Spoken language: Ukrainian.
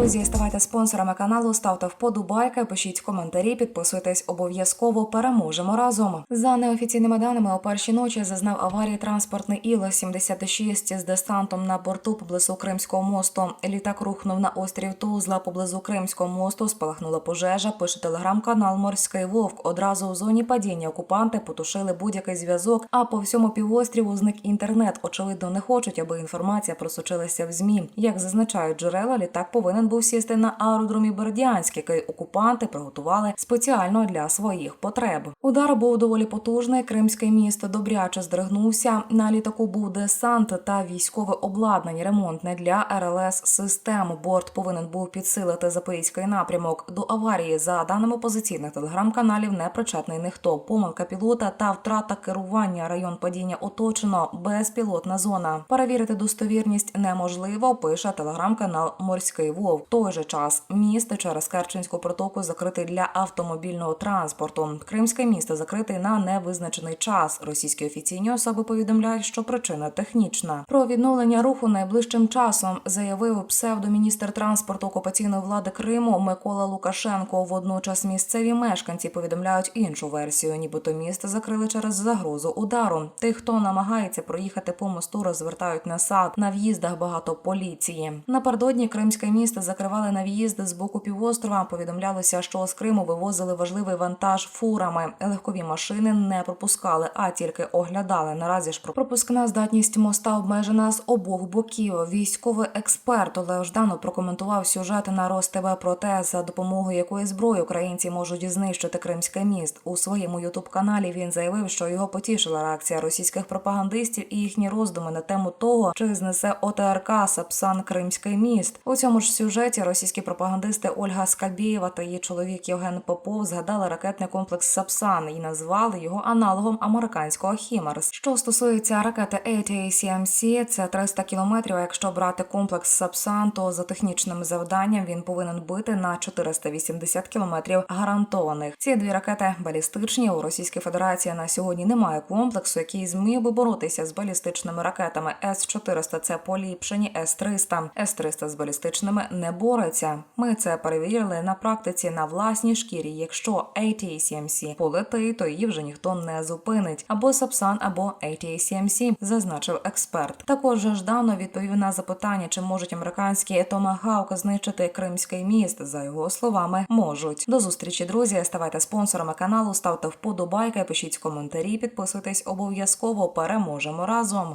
друзі, ставайте спонсорами каналу, ставте вподобайки, пишіть коментарі, підписуйтесь обов'язково. Переможемо разом. За неофіційними даними, о першій ночі зазнав аварії транспортний Іл-76 з десантом на борту поблизу Кримського мосту. Літак рухнув на острів Тузла поблизу Кримського мосту. Спалахнула пожежа. Пише телеграм-канал Морський Вовк. Одразу у зоні падіння окупанти потушили будь-який зв'язок. А по всьому півострову зник інтернет. Очевидно, не хочуть, аби інформація просочилася в змі. Як зазначають джерела, літак повинен був сісти на аеродромі Бердянськ, який окупанти приготували спеціально для своїх потреб. Удар був доволі потужний. Кримське місто добряче здригнувся. На літаку був десант та військове обладнання ремонтне для РЛС систем. Борт повинен був підсилити запорізький напрямок. До аварії за даними позиційних телеграм-каналів не причетний ніхто. Помилка пілота та втрата керування. Район падіння оточено. Безпілотна зона. Перевірити достовірність неможливо. Пише телеграм-канал Морський Вовк. В той же час міст через Керченську протоку закритий для автомобільного транспорту. Кримське місто закритий на невизначений час. Російські офіційні особи повідомляють, що причина технічна. Про відновлення руху найближчим часом заявив псевдоміністр транспорту окупаційної влади Криму Микола Лукашенко. Водночас місцеві мешканці повідомляють іншу версію, нібито місто закрили через загрозу удару. Тих, хто намагається проїхати по мосту, розвертають на сад. На в'їздах багато поліції. Напередодні кримське місто закривали на в'їзди з боку півострова. Повідомлялося, що з Криму вивозили важливий вантаж фурами. Легкові машини не пропускали, а тільки оглядали. Наразі ж пропускна здатність моста обмежена з обох боків. Військовий експерт Олег Жданов прокоментував сюжет на РосТВ про те, за допомогою якої зброї українці можуть знищити кримське міст. У своєму ютуб каналі він заявив, що його потішила реакція російських пропагандистів і їхні роздуми на тему того, чи знесе ОТРК Сапсан Кримський міст. У цьому ж сюжеті російські пропагандисти Ольга Скабєєва та її чоловік Євген Попов згадали ракетний комплекс Сапсан і назвали його аналогом американського Хімарс. Що стосується ракети ATACMC, це 300 кілометрів. Якщо брати комплекс Сапсан, то за технічним завданням він повинен бити на 480 кілометрів гарантованих. Ці дві ракети балістичні. У Російській Федерації на сьогодні немає комплексу, який зміг би боротися з балістичними ракетами. С-400 – це поліпшені С-300. С-300 з балістичними не бореться. Ми це перевірили на практиці на власній шкірі. Якщо ATACMC полетить, то її вже ніхто не зупинить. Або Сапсан, або ATACMC, зазначив експерт. Також Ждано відповів на запитання, чи можуть американські Томагавк знищити Кримський міст. За його словами, можуть. До зустрічі, друзі. Ставайте спонсорами каналу, ставте вподобайки, пишіть коментарі, підписуйтесь обов'язково. Переможемо разом.